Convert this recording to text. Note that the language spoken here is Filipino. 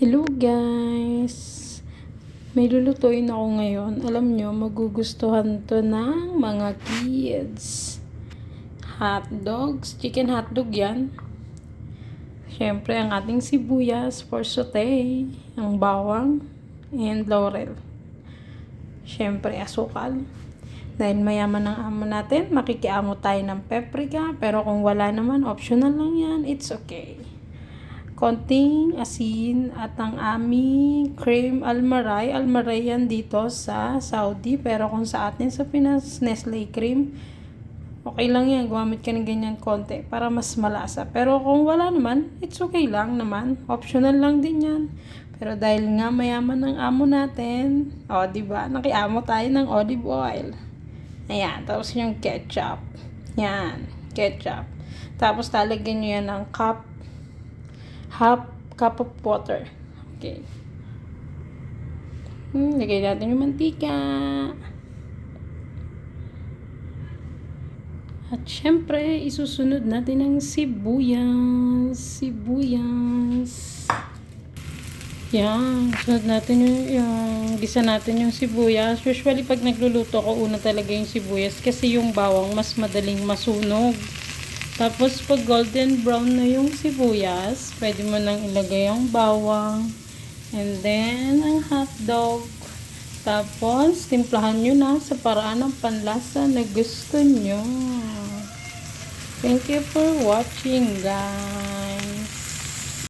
Hello guys! May lulutuin ako ngayon. Alam nyo, magugustuhan to ng mga kids. Hot dogs. Chicken hotdog yan. Siyempre, ang ating sibuyas for saute. Ang bawang. And laurel. Siyempre, asukal. Dahil mayaman ang amo natin, makikiamo tayo ng paprika. Pero kung wala naman, optional lang yan. It's okay konting asin at ang aming cream almaray. Almaray yan dito sa Saudi. Pero kung sa atin sa Pinas, Nestle cream, okay lang yan. Gumamit ka ng ganyan konti para mas malasa. Pero kung wala naman, it's okay lang naman. Optional lang din yan. Pero dahil nga mayaman ng amo natin, o oh, ba nakiamo tayo ng olive oil. Ayan, tapos yung ketchup. Yan, ketchup. Tapos talagyan nyo yan ng cup half cup of water. Okay. Hmm, lagay natin yung mantika. At syempre, isusunod natin ang sibuyas. Sibuyas. Yan. Sunod natin yung, yung gisa natin yung sibuyas. Usually, pag nagluluto ko, una talaga yung sibuyas. Kasi yung bawang mas madaling masunog. Tapos, pag golden brown na yung sibuyas, pwede mo nang ilagay ang bawang. And then, ang hotdog. Tapos, timplahan nyo na sa paraan ng panlasa na gusto nyo. Thank you for watching, guys.